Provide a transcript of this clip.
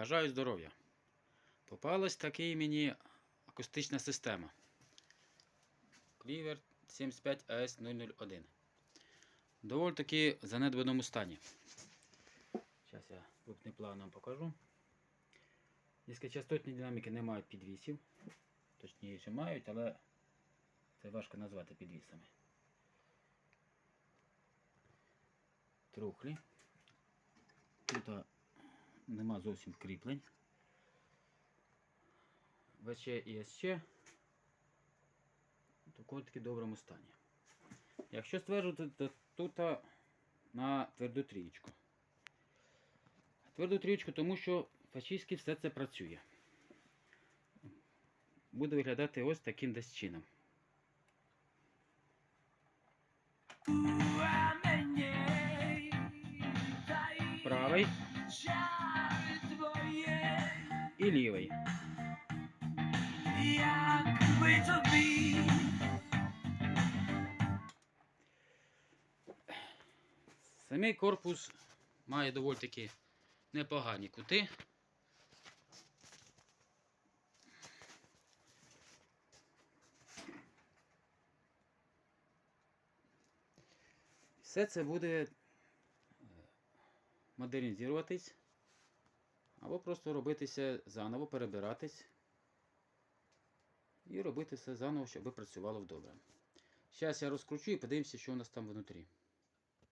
Бажаю здоров'я. Попалась такий мені акустична система. Cleaver 75 AS 001. Доволі таки в занедбаному стані. Зараз я крупним планом покажу. Низькочастотні динаміки не мають підвісів. Точніше мають, але це важко назвати підвісами. Трухлі. Тут нема зовсім кріплень. ВЧ і СЧ в таки доброму стані. Якщо стверджувати, то тут на тверду трієчку. Тверду трієчку, тому що фашистськи все це працює. Буде виглядати ось таким десь чином. Правий і лівий. Якби тобі Самий корпус має доволі таки непогані кути. Все це буде модернізуватись або просто робитися заново, перебиратись і робити все заново, щоб працювало добре. Зараз я розкручу і подивимося, що у нас там внутрі.